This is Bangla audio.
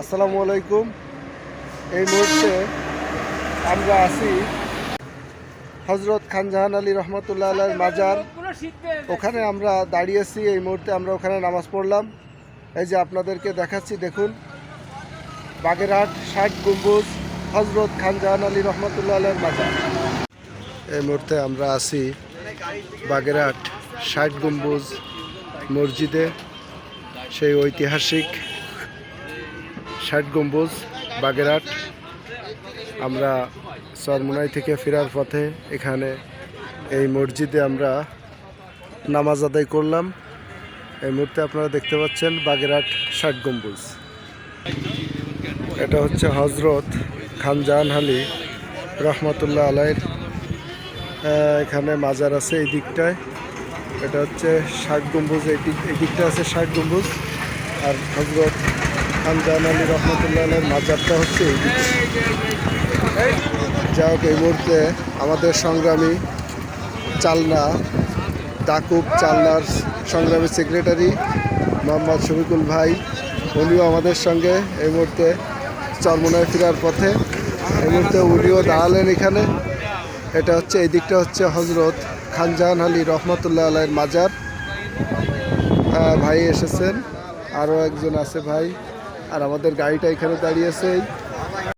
আসসালামু আলাইকুম। এই মুহূর্তে আমরা আছি হজরত খানজাহান আলী রহমতুল্লাহ আলার মাজার। ওখানে আমরা দাঁড়িয়েছি এই মুহূর্তে আমরা ওখানে নামাজ পড়লাম। এই যে আপনাদেরকে দেখাচ্ছি, দেখুন। বাগেরহাট ষাট গম্বুজ হজরত খানজাহান আলী রহমতুল্লাহ আলার মাজার। এই মুহূর্তে আমরা আছি বাগেরহাট ষাট গম্বুজ মসজিদে। সেই ঐতিহাসিক ষাট গম্বুজ, বাগেরহাট। আমরা চরমোনাই থেকে ফেরার পথে এখানে এই মসজিদে আমরা নামাজ আদায় করলাম। এই মুহূর্তে আপনারা দেখতে পাচ্ছেন বাগেরহাট ষাট গম্বুজ। এটা হচ্ছে হজরত খানজাহান আলী রহমতুল্লাহ আলাইয়ের এখানে মাজার আছে এই দিকটায়। এটা হচ্ছে ষাট গম্বুজ, এই দিকটা আছে ষাট গম্বুজ। আর হজরত খানজাহান আলী রহমতুল্লাহ আলাইয়ের মাজারটা হচ্ছে যাই হোক এই মুহূর্তে আমাদের সংগ্রামী চালনা দাকুব চালনার সংগ্রামী সেক্রেটারি মোহাম্মদ শফিকুল ভাই উনিও আমাদের সঙ্গে এই মুহূর্তে চরমোনায় ফেরার পথে। এই মুহূর্তে উনিও দাঁড়ালেন এখানে। এটা হচ্ছে এই দিকটা হচ্ছে হজরত খানজাহান আলী রহমতুল্লাহ আলাইয়ের মাজার। আহ, ভাই এসেছেন। আরও একজন আছে ভাই। আর আমাদের গাড়িটা এখানে দাঁড়িয়েছে